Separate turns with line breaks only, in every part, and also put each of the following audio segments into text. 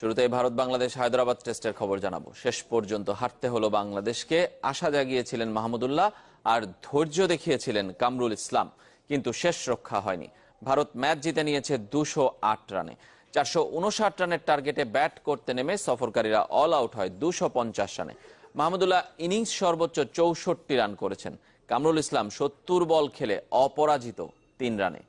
শুরুতেই ভারত বাংলাদেশ হায়দ্রাবাদ টেস্টের খবর জানাব। শেষ পর্যন্ত হারতে হলো বাংলাদেশকে। আশা জাগিয়েছিলেন মাহমুদুল্লাহ আর ধৈর্য দেখিয়েছিলেন কামরুল ইসলাম, কিন্তু শেষ রক্ষা হয়নি। ভারত ম্যাচ জিতে নিয়েছে দুশো আট রানে। চারশো উনষাট রানের টার্গেটে ব্যাট করতে নেমে সফরকারীরা অল আউট হয় দুশো পঞ্চাশ রানে। মাহমুদুল্লাহ ইনিংস সর্বোচ্চ চৌষট্টি রান করেছেন। কামরুল ইসলাম সত্তর বল খেলে অপরাজিত তিন রানে।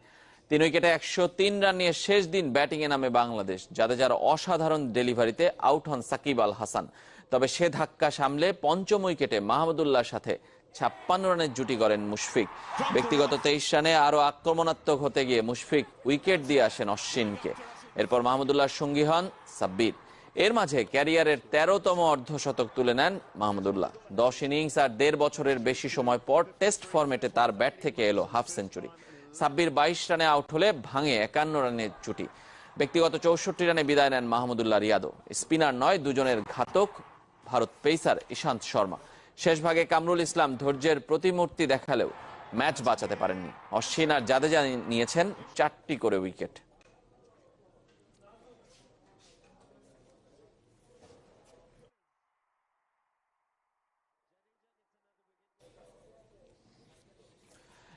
তিন উইকেটে একশো তিন রান নিয়ে শেষ দিন ব্যাটিংয়ে নামে বাংলাদেশ যাদেজার অসাধারণ ডেলিভারিতে আউট হন সাকিব আল হাসান। তবে সে ধাক্কা সামলে পঞ্চম উইকেটে মাহমুদুল্লাহর সাথে ছাপ্পান্ন রানের জুটি করেন মুশফিক। ব্যক্তিগত তেইশ রানে আরও আক্রমণাত্মক হতে গিয়ে মুশফিক উইকেট দিয়ে আসেন অশ্বিনকে। এরপর মাহমুদুল্লাহর সঙ্গী হন সাব্বির। এর মাঝে ক্যারিয়ারের তেরোতম অর্ধশতক তুলে নেন মাহমুদুল্লাহ। দশ ইনিংস আর দেড় বছরের বেশি সময় পর টেস্ট ফরম্যাটে তার ব্যাট থেকে এলো হাফ সেঞ্চুরি। সাব্বির বাইশ রানে আউট হলে ভাঙে একান্ন রানের জুটি ব্যক্তিগত চৌষট্টি রানে বিদায় নেন মাহমুদুল্লাহ রিয়াদও স্পিনার নয়, দুজনের ঘাতক ভারত পেসার ইশান্ত শর্মা। শেষ ভাগে কামরুল ইসলাম ধৈর্যের প্রতিমূর্তি দেখালেও ম্যাচ বাঁচাতে পারেননি। অশ্বিন আর জাদেজা নিয়েছেন চারটি করে উইকেট।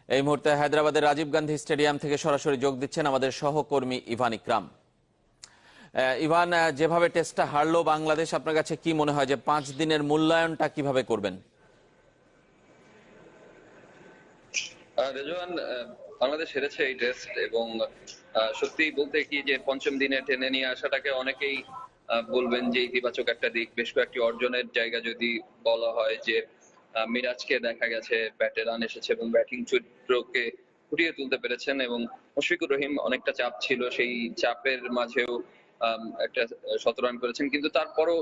এই মুহূর্তে হায়দ্রাবাদের রাজীব গান্ধী স্টেডিয়াম থেকে সরাসরি যোগ দিচ্ছেন আমাদের সহকর্মী ইভান ইকরাম। ইভান যেভাবে টেস্টটা হারলো বাংলাদেশ, আপনার কাছে কি মনে হয় যে পাঁচ দিনের মূল্যায়নটা কীভাবে করবেন?
রেজওয়ান বাংলাদেশ হেরেছে এই টেস্ট এবং সত্যি বলতে কি যে পঞ্চম দিনে টেনে নিয়ে আসাটাকে অনেকেই বলবেন যে ইতিবাচক একটা দিক। বেশ কয়েকটি অর্জনের জায়গা যদি বলা হয় যে মিরাজকে দেখা গেছে, ব্যাটে রান এসেছে এবং ব্যাটিং চরিত্রকে ফুটিয়ে তুলতে পেরেছেন এবং মুশফিকুর রহিম অনেকটা চাপ ছিল, সেই চাপের মাঝেও একটা শত রান করেছেন। কিন্তু তারপরও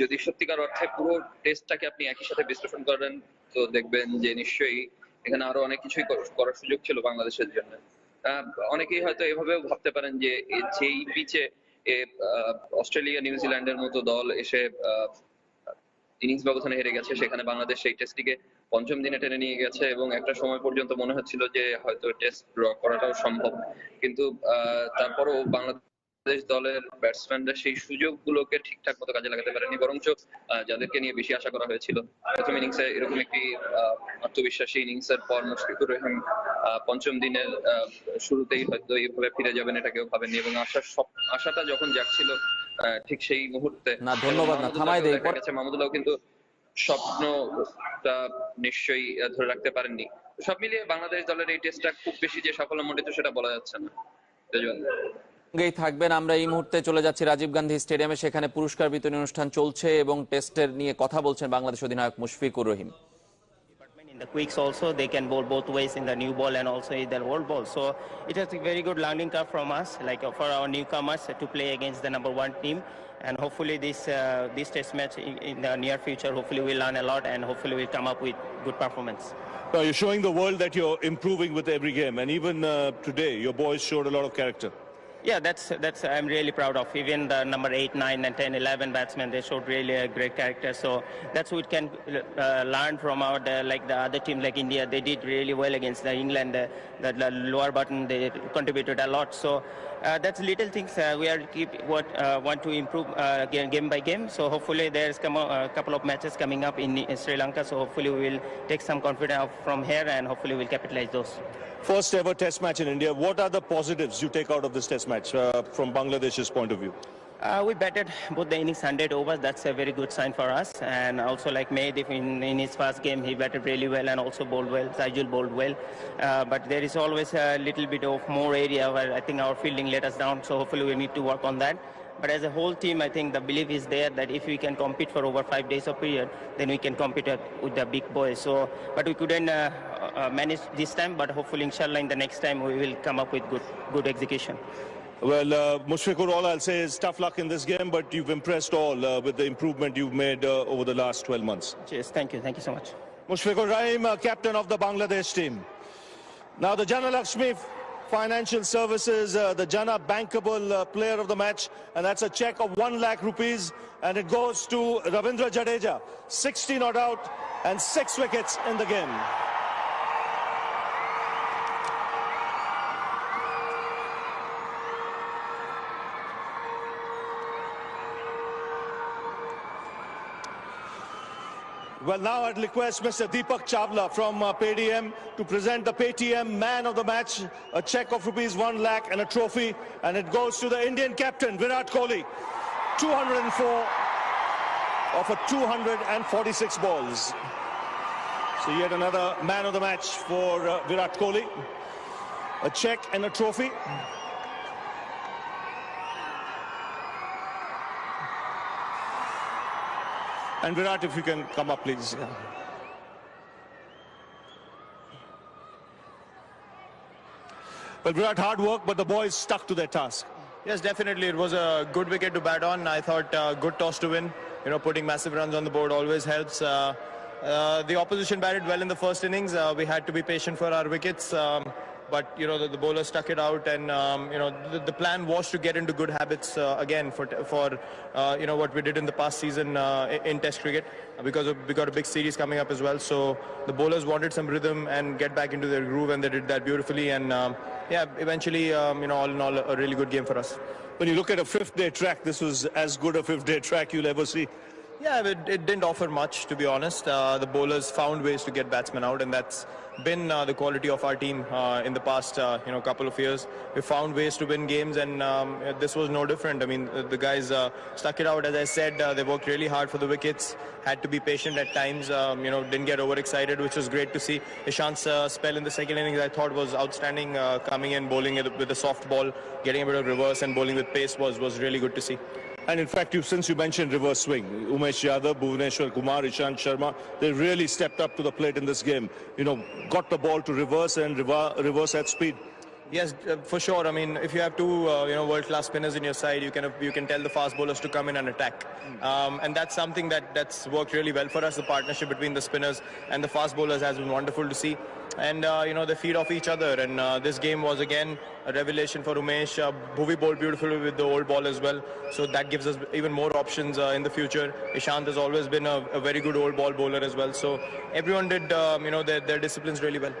যদি সত্যিকার অর্থে পুরো টেস্টটাকে আপনি একই সাথে বিশ্লেষণ করেন, তো দেখবেন যে নিশ্চয়ই এখানে আরও অনেক কিছুই করার সুযোগ ছিল বাংলাদেশের জন্য। অনেকেই হয়তো এভাবেও ভাবতে পারেন যে যেই পিচে অস্ট্রেলিয়া নিউজিল্যান্ডের মতো দল এসে ইনিংস ব্যবধানে হেরে গেছে সেখানে বাংলাদেশ সেই টেস্টটিকে পঞ্চম দিনে টেনে নিয়ে গেছে এবং একটা সময় পর্যন্ত মনে হচ্ছিল যে হয়তো টেস্ট ড্র করাটাও সম্ভব। কিন্তু তারপরও বাংলাদেশ দলের ব্যাটসম্যানরা সেই সুযোগগুলোকে ঠিকঠাক মতো কাজে লাগাতে পারেনি বরঞ্চ যাদেরকে নিয়ে বেশি আশা করা হয়েছিল। প্রথম ইনিংসে এরকম একটি আত্মবিশ্বাসী ইনিংসের পর মুশফিকুর রহিম পঞ্চম দিনের শুরুতেই হয়তো এইভাবে ফিরে যাবেন এটা কেউ ভাবেননি এবং সব- আশাটা যখন আহ, ঠিক সেই মুহূর্তে।
না, ধন্যবাদ না, থামাই দেই।
মাহমুদুল্লাহ কিন্তু স্বপ্নটা নিশ্চয়ই ধরে রাখতে পারেননি। সব মিলিয়ে বাংলাদেশ দলের এই টেস্টটা খুব বেশি যে সাফল্যমণ্ডিত সেটা বলা যাচ্ছে না।
সঙ্গেই থাকবেন আমরা এই মুহূর্তে চলে যাচ্ছি রাজীব গান্ধী স্টেডিয়ামে। সেখানে পুরস্কার বিতরণী অনুষ্ঠান চলছে এবং টেস্টের নিয়ে কথা বলছেন বাংলাদেশ অধিনায়ক Mushfiqur Rahim.
The quicks also, they can bowl both ways in the new ball and also in the old ball. So it was a very good learning curve from us, like uh, for our newcomers to play against the number one team. And hopefully this uh, this test match in, in the near future, hopefully we'll learn a lot and hopefully we'll come up with good performance.
Now, you're showing the world that you're improving with every game, and even uh, today, your boys showed a lot of character.
Yeah, that's that's I'm really proud of. Even the number 8, 9 and 10, 11 batsmen, they showed really a great character. So that's what we can uh, learn from our the, like the other team like India. They did really well against the England. Uh, the, the lower button they contributed a lot. So uh, that's little things uh, we are keep what uh, want to improve uh, game, by game. So hopefully there's come a, a couple of matches coming up in, in Sri Lanka. So hopefully we will take some confidence from here and hopefully we'll capitalize those.
First ever Test match in India. What are the positives you take out of this Test match uh, from Bangladesh's point of view?
Uh, we batted both the innings 100 overs. That's a very good sign for us. And also, like Mehdi in, in his first game, he batted really well and also bowled well. Sajul bowled well. Uh, but there is always a little bit of more area where I think our fielding let us down. So hopefully, we need to work on that. But as a whole team, I think the belief is there that if we can compete for over five days of period, then we can compete with the big boys. So, but we couldn't uh, uh, manage this time. But hopefully, inshallah, in the next time we will come up with good, good execution.
Well, uh, Mushfiqur, all I'll say is tough luck in this game, but you've impressed all uh, with the improvement you've made uh, over the last 12 months.
Cheers. Thank you. Thank you so much.
Mushfiqur Rahim, uh, captain of the Bangladesh team. Now, the Jana Lakshmi Financial Services, uh, the Jana bankable uh, player of the match, and that's a check of 1 lakh rupees, and it goes to Ravindra Jadeja. 60 not out and 6 wickets in the game. Well, now I'd request Mr. Deepak Chavla from uh, Paytm to present the Paytm man of the match, a check of rupees 1 lakh and a trophy, and it goes to the Indian captain, Virat Kohli. 204 of a 246 balls. So yet another man of the match for uh, Virat Kohli. A check and a trophy. And Virat, if you can come up, please. Yeah. Well, Virat, hard work, but the boys stuck to their task.
Yes, definitely. It was a good wicket to bat on. I thought uh, good toss to win. You know, putting massive runs on the board always helps. Uh, uh, the opposition batted well in the first innings. Uh, we had to be patient for our wickets. Um, but, you know, the, the bowlers stuck it out. And, um, you know, the, the plan was to get into good habits uh, again for, for uh, you know, what we did in the past season uh, in- Test cricket. Because of, we got a big series coming up as well. So the bowlers wanted some rhythm and get back into their groove. And they did that beautifully. And, um, yeah, eventually, um, you know, all in all, a really good game for us.
When you look at a fifth day track, this was as good a fifth day track you'll ever see.
Yeah, it, it didn't offer much, to be honest. Uh, the bowlers found ways to get batsmen out, and that's been uh, the quality of our team uh, in the past, uh, you know, couple of years. We found ways to win games, and um, this was no different. I mean, the, guys uh, stuck it out. As I said, uh, they worked really hard for the wickets. Had to be patient at times. Um, you know, didn't get overexcited, which was great to see. Ishant's uh, spell in the second innings, I thought, was outstanding. Coming in, bowling with with a soft ball, getting a bit of reverse, and bowling with pace was was really good to see.
And in fact, you, since you mentioned reverse swing, Umesh Yadav, Bhuvaneshwar Kumar, Ishant Sharma, they really stepped up to the plate in this game. You know, got the ball to reverse and rever- reverse at speed.
Yes, uh, for sure. I mean, if you have two, uh, you know, world-class spinners in your side, you can you can tell the fast bowlers to come in and attack, um, and that's something that that's worked really well for us. The partnership between the spinners and the fast bowlers has been wonderful to see, and uh, you know they feed off each other. And uh, this game was again a revelation for Umesh. Uh, Bhuvi bowled beautifully with the old ball as well, so that gives us even more options uh, in the future. Ishant has always been a, a very good old ball bowler as well. So everyone did, um, you know, their, their disciplines really well.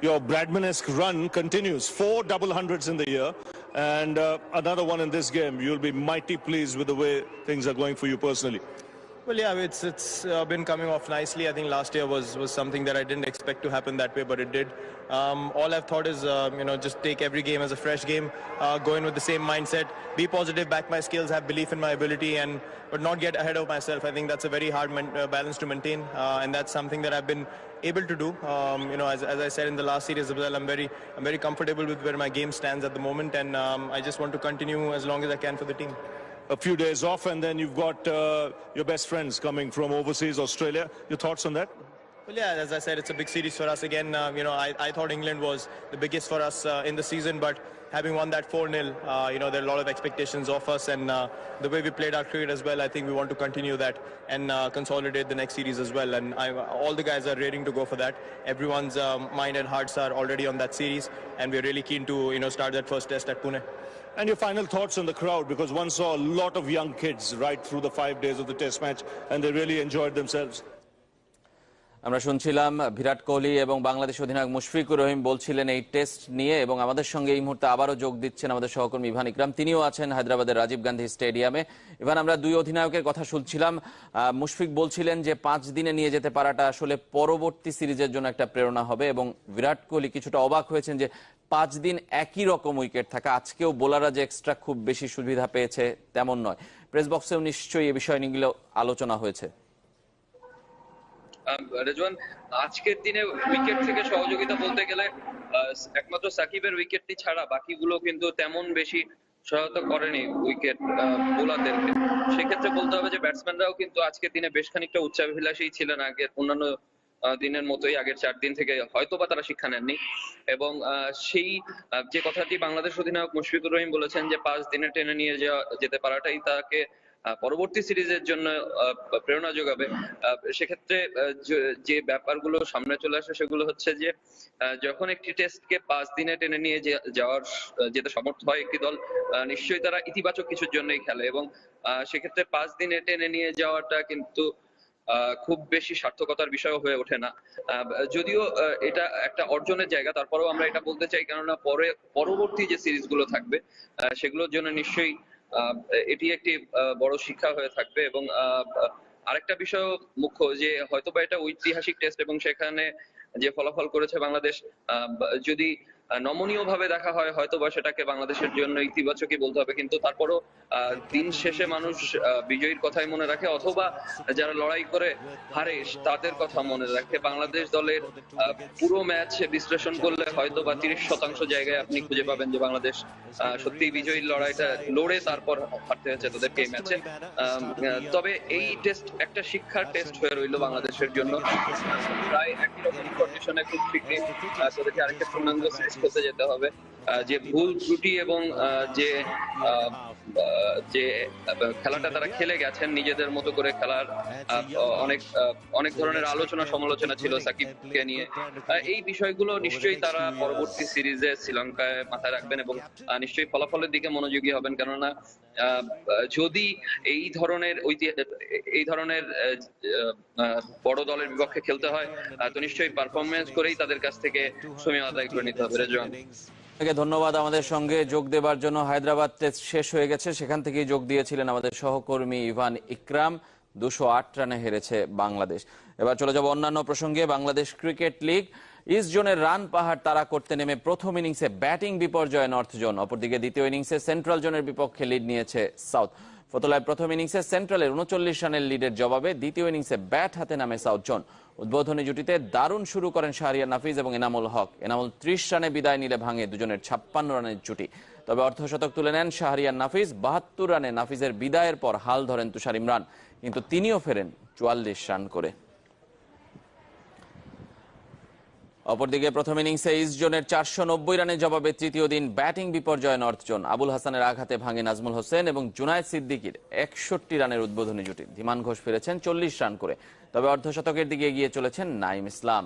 Your Bradman-esque run continues. Four double hundreds in the year and uh, another one in this game. You'll be mighty pleased with the way things are going for you personally.
Well, yeah, it's it's uh, been coming off nicely. I think last year was was something that I didn't expect to happen that way, but it did. Um, all I've thought is, um, you know, just take every game as a fresh game, uh, go in with the same mindset, be positive, back my skills, have belief in my ability, and but not get ahead of myself. I think that's a very hard man, uh, balance to maintain, uh, and that's something that I've been able to do. Um, you know, as, as I said in the last series as well, I'm very I'm very comfortable with where my game stands at the moment, and um, I just want to continue as long as I can for the team.
A few days off and then you've got uh, your best friends coming from overseas, Australia. Your thoughts on that?
Well, yeah, as I said, it's a big series for us. Again, um, you know, I, I thought England was the biggest for us uh, in the season, but having won that 4-0, uh, you know, there are a lot of expectations of us, and uh, the way we played our cricket as well, I think we want to continue that and uh, consolidate the next series as well. And I, all the guys are raring to go for that. Everyone's um, mind and hearts are already on that series, and we're really keen to, you know, start that first test at Pune.
And your final thoughts on the crowd, because one saw a lot of young kids right through the five days of the test match, and they really enjoyed themselves.
আমরা শুনছিলাম বিরাট কোহলি এবং বাংলাদেশ অধিনায়ক মুশফিকুর রহিম বলছিলেন এই test নিয়ে, এবং আমাদের সঙ্গে এই মুহূর্তে আবারও যোগ দিচ্ছেন আমাদের সহকর্মী ইভান ইকরাম। তিনিও আছেন হায়দ্রাবাদের রাজীব গান্ধী স্টেডিয়ামে। ইভান, আমরা দুই অধিনায়কের কথা শুনছিলাম। মুশফিক বলছিলেন যে পাঁচ দিনে নিয়ে যেতে পারাটা আসলে পরবর্তী সিরিজের জন্য একটা প্রেরণা হবে, এবং বিরাট কোহলি কিছুটা অবাক হয়েছেন যে পাঁচ দিন একই রকম উইকেট থাকা। আজকেও বোলাররা যে এক্সট্রা খুব বেশি সুবিধা পেয়েছে তেমন নয়। প্রেস বক্সেও নিশ্চয়ই এ বিষয় নিয়ে আলোচনা হয়েছে।
রেজওয়ান, আজকের দিনে উইকেট থেকে সহযোগিতা বলতে গেলে একমাত্র সাকিবের উইকেটটি ছাড়া বাকিগুলো কিন্তু তেমন বেশি সহায়তা করেনি উইকেট বোলারদেরকে সেক্ষেত্রে বলতে হবে যে ব্যাটসম্যানরাও কিন্তু আজকের দিনে বেশ খানিকটা উচ্চাভিলাষী ছিলেন আগের অন্যান্য দিনের মতোই আগের চার দিন থেকে হয়তোবা তারা শিক্ষা নেননি। এবং সেই যে কথাটি বাংলাদেশ অধিনায়ক মুশফিকুর রহিম বলেছেন যে পাঁচ দিনে টেনে নিয়ে যাওয়া, যেতে পারাটাই তাকে পরবর্তী সিরিজের জন্য প্রেরণা যোগাবে। সেক্ষেত্রে যে- ব্যাপারগুলো সামনে চলে আসে সেগুলো হচ্ছে যে যখন একটি টেস্টকে পাঁচ দিনে টেনে নিয়ে যাওয়ার যেতে সমর্থ হয় একটি দল নিশ্চয়ই তারা ইতিবাচক কিছুর জন্যই খেলে। এবং সেক্ষেত্রে পাঁচ দিনে টেনে নিয়ে যাওয়াটা কিন্তু খুব বেশি সার্থকতার বিষয় হয়ে ওঠে না। যদিও এটা একটা অর্জনের জায়গা, তারপরেও আমরা এটা বলতে চাই, কেননা পরে, পরবর্তী যে সিরিজগুলো থাকবে সেগুলোর জন্য নিশ্চয়ই এটি একটি বড় শিক্ষা হয়ে থাকবে এবং আরেকটা বিষয় মুখ্য, যে হয়তোবা এটা ঐতিহাসিক টেস্ট এবং সেখানে যে ফলাফল করেছে বাংলাদেশ যদি নমনীয় ভাবে দেখা হয় হয়তো বা সেটাকে বাংলাদেশের জন্য ইতিবাচকই বলতে হবে, কিন্তু তারপরও দিন শেষে মানুষ বিজয়ীর কথাই মনে রাখে, অথবা যারা লড়াই করে হারে তাদের কথা মনে রাখে। বাংলাদেশ দলের পুরো ম্যাচ বিশ্লেষণ করলে হয়তো বা তিরিশ শতাংশ জায়গায় আপনি খুঁজে পাবেন যে বাংলাদেশ সত্যি বিজয়ীর লড়াইটা লড়ে তারপর হারতে হয়েছে তাদেরকে এই ম্যাচে। তবে এই টেস্ট, একটা শিক্ষার টেস্ট হয়ে রইল বাংলাদেশের জন্য। প্রায় একই রকম কন্ডিশনে খুব শীঘ্রই তাদেরকে আরেকটা পূর্ণাঙ্গ সিরিজ খেলতে যেতে হবে আহ, যে ভুল ত্রুটি এবং যে যে খেলাটা তারা খেলে গেছেন, নিজেদের মতো করে খেলার অনেক অনেক ধরনের আলোচনা সমালোচনা ছিল সাকিবকে নিয়ে। এই বিষয়গুলো নিশ্চয়ই তারা পরবর্তী সিরিজে শ্রীলঙ্কায় মাথায় রাখবেন এবং নিশ্চয়ই ফলাফলের দিকে মনোযোগী হবেন। কেননা যদি এই ধরনের এই ধরনের বড় দলের বিপক্ষে খেলতে হয় তো নিশ্চয়ই পারফরমেন্স করেই তাদের কাছ থেকে সময় আদায় করে নিতে হবে।
আপনাকে ধন্যবাদ আমাদের সঙ্গে যোগ দেবার জন্য। হায়দ্রাবাদ টেস্ট শেষ হয়ে গেছে, সেখান থেকেই যোগ দিয়েছিলেন আমাদের সহকর্মী ইভান ইকরাম। দুশো রানে হেরেছে বাংলাদেশ। এবার চলে যাব অন্যান্য প্রসঙ্গে, বাংলাদেশ ক্রিকেট লিগ। ইস্ট জোনের রান পাহাড় তারা করতে নেমে প্রথম ইনিংসে ব্যাটিং বিপর্যয় নর্থ জোন, অপরদিকে দ্বিতীয় ইনিংসে সেন্ট্রাল জোনের বিপক্ষে লিড নিয়েছে সাউথ। ফতলায় প্রথম ইনিংসে সেন্ট্রালের উনচল্লিশ রানের লিডের জবাবে দ্বিতীয় ইনিংসে ব্যাট হাতে নামে সাউথ জোন। উদ্বোধনী জুটিতে দারুণ শুরু করেন শাহরিয়ার নাফিজ এবং এনামুল হক। এনামুল ত্রিশ রানে বিদায় নিলে ভাঙে দুজনের ছাপ্পান্ন রানের জুটি। তবে অর্ধশতক তুলে নেন শাহরিয়ার নাফিজ বাহাত্তর রানে নাফিজের বিদায়ের পর হাল ধরেন তুষার ইমরান। কিন্তু তিনিও ফেরেন চুয়াল্লিশ রান করে। অপরদিকে প্রথম ইনিংসে ইস্ট জোনের চারশো নব্বই রানের জবাবে তৃতীয় দিন ব্যাটিং বিপর্যয় নর্থ জোন আবুল হাসানের আঘাতে ভাঙে নাজমুল হোসেন এবং জুনায়দ সিদ্দিকির একষট্টি রানের উদ্বোধনী জুটি। ধীমান ঘোষ ফিরেছেন চল্লিশ রান করে। তবে অর্ধশতকের দিকে এগিয়ে চলেছেন নাইম ইসলাম।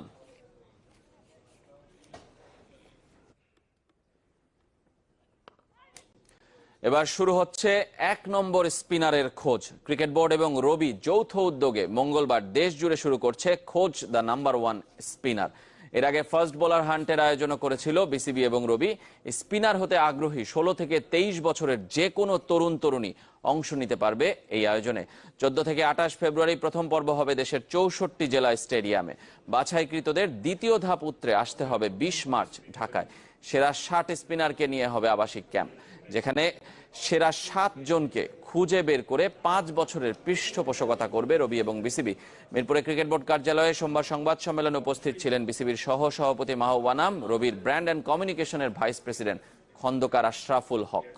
এবার শুরু হচ্ছে এক নম্বর স্পিনারের খোঁজ। ক্রিকেট বোর্ড এবং রবি যৌথ উদ্যোগে মঙ্গলবার দেশ জুড়ে শুরু করছে খোঁজ দ্য নাম্বার ওয়ান স্পিনার। এর আগে ফার্স্ট বোলার হান্টের আয়োজন করেছিল বিসিবি এবং রবি। স্পিনার হতে আগ্রহী ষোলো থেকে তেইশ বছরের যে কোনো তরুণ তরুণী অংশ নিতে পারবে এই আয়োজনে। চোদ্দ থেকে আঠাশ ফেব্রুয়ারি প্রথম পর্ব হবে দেশের চৌষট্টি জেলা স্টেডিয়ামে। বাছাইকৃতদের দ্বিতীয় ধাপ উত্তরে আসতে হবে বিশ মার্চ ঢাকায়। সেরা ষাট স্পিনারকে নিয়ে হবে আবাসিক ক্যাম্প, যেখানে সেরা সাত জনকে খুঁজে বের করে পাঁচ বছরের পৃষ্ঠপোষকতা করবে রবি এবং বিসিবি। মিরপুরে ক্রিকেট বোর্ড কার্যালয়ে সোমবার সংবাদ সম্মেলনে উপস্থিত ছিলেন বিসিবির সহ সভাপতি মাহবানাম রবির ব্র্যান্ড অ্যান্ড কমিউনিকেশনের ভাইস প্রেসিডেন্ট খন্দকার আশরাফুল হক।